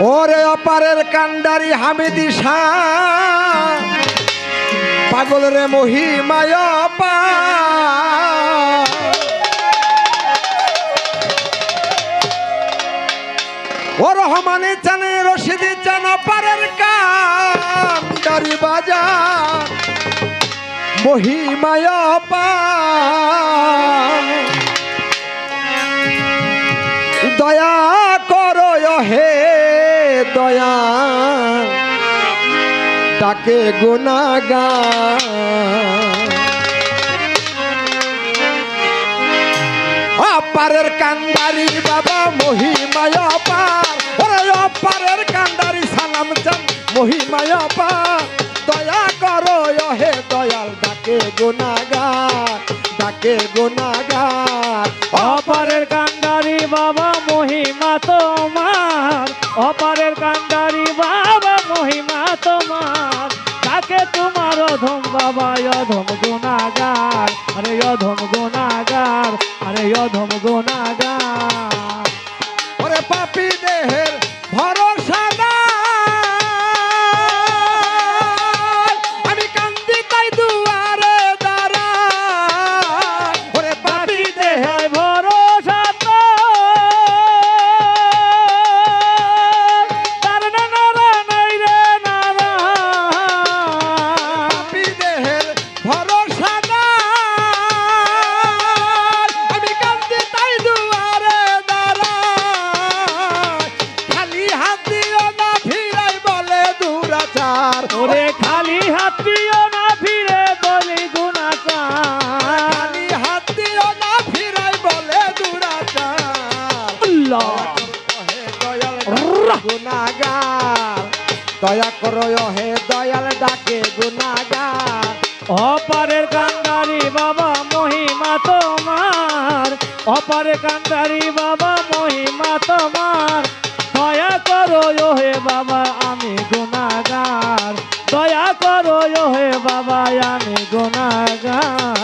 ওরে অপারের কান্ডারি হামিদি পাগল রে মহিমায় অপার। ও রহমানে চানে, রশিদি চান অপারের কান্ডারি বাজার মহিমায় অপার। দয়া। তাকে গুনাগা অপারের কান্দারি বাবা মহিমায় অপার। ওরে অপারের কান্দারি সালাম চান মহিমায় অপার। দয়া করো হে দয়াল, ডাকে গুনাগার ডাকে গুনাগার অপারের কান্ডারি বাবা মহিমা তোমার। অপারের গুণাগার আরে অধম গোনাগার আরে অধম গুণাগার। গুনাগার দয়া করো হে দয়াল ডাকে গুনাগার অপারের কান্দারি বাবা মহিমা তোমার। অপারে কান্দারি বাবা মহিমা তোমার। দয়া করো হে বাবা করো হে বাবা আমি গুণাগার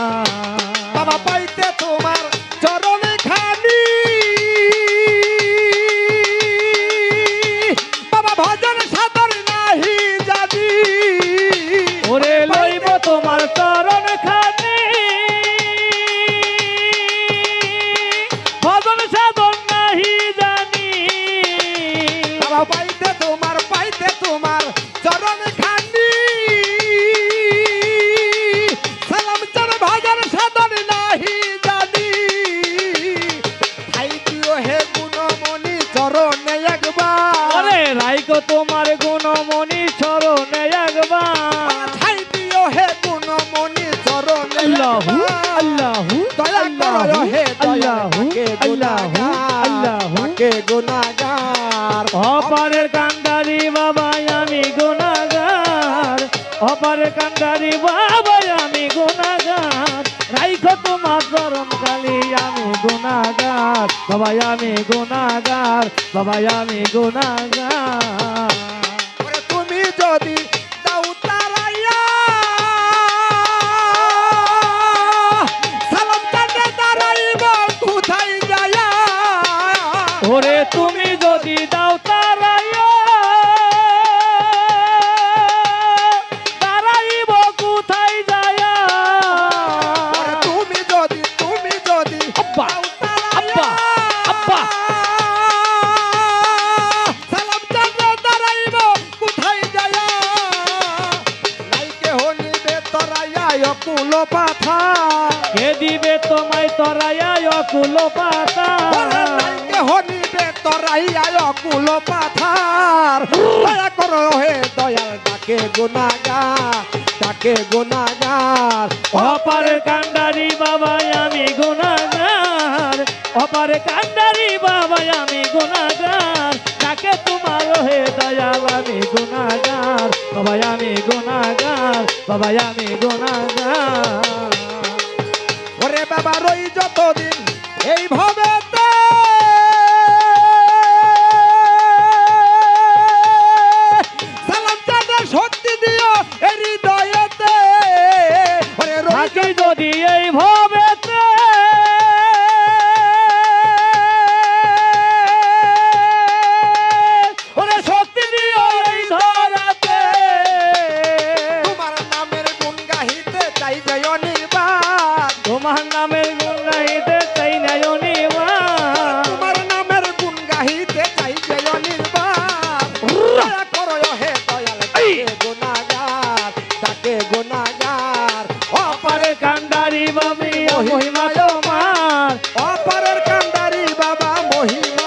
তোমার গুণমণি চরণে একবার। খাই দিও হে গুণমণি চরণে আল্লাহু। আল্লাহু দয়া করো হে আল্লাহু আল্লাহু আল্লাহু তাকে গুনাগার অপারের কান্দারি বাবা আমি গুণাগার। অপারের কান্দারি বাবা আমি গুণাগার বাবা আমি গুণাগার বাবা আমি গুণাগার তুমি যদি ওরে তুমি যদি দাও তারাইয়া অকুল পাতা নাইকে হনিবে তরাইয়া অকুল পাথার দয়া করো হে দয়াল ডাকে গুনাগার ডাকে গুনাগার অপারে কান্ডারি বাবা আমি গুণাগার। অপারে কান্ডারি বাবা আমি গুণাগার। তাকে তোমার হে দয়াল আমি গুণাগার। বাবা আমি গুণাগার। বাবা আমি গুণাগার। ওরে বাবা রই যতদিন Hey. মহিমা তোমার অপরের কান্দারি বাবা মহিমা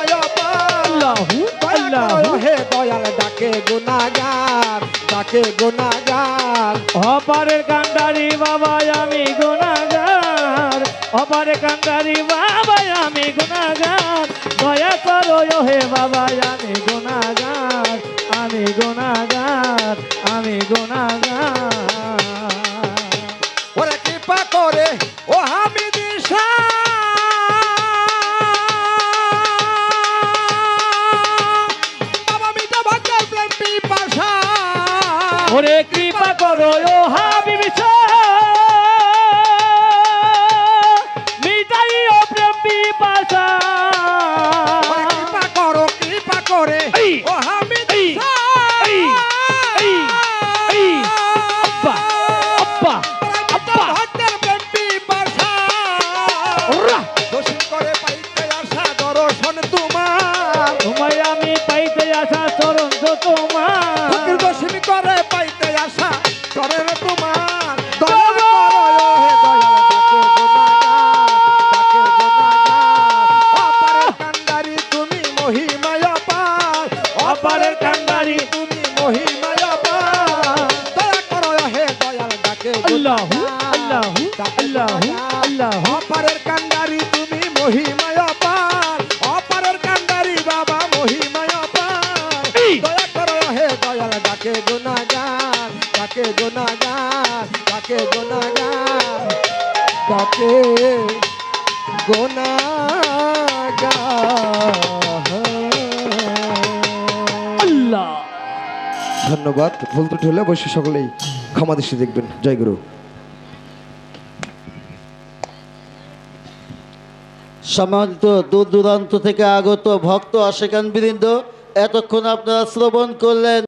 আল্লাহু আল্লাহু। হে দয়াল ডাকে গুনাগার ডাকে গুনাগার অপরের কান্দারি বাবা আমি গুনাগার অপরের কান্দারি বাবা আমি গুনাগার দয়া করো হে বাবা আমি গুনাগার আমি গুনাগার আমি গুনাগার ওরা কৃপা করে করে ডাকে গুণাগার অপারের তুমি মহিমায় পার অপারের কান্ডারি তুমি মহিমায় কান্ডারি বাবা মহিমায় পার এই। দয়া করো হে দয়াল ডাকে গুণাগার ডাকে গুণাগার ডাকে গুণাগার ডাকে আল্লাহ। ধন্যবাদ। ভুল ত্রুটি হলে অবশ্যই সকলেই ক্ষমা দৃষ্টি দেখবেন। জয় গুরু। সম্মানিত দূর দূরান্ত থেকে আগত ভক্ত আশেখান বৃন্দ এতক্ষণ আপনারা শ্রবণ করলেন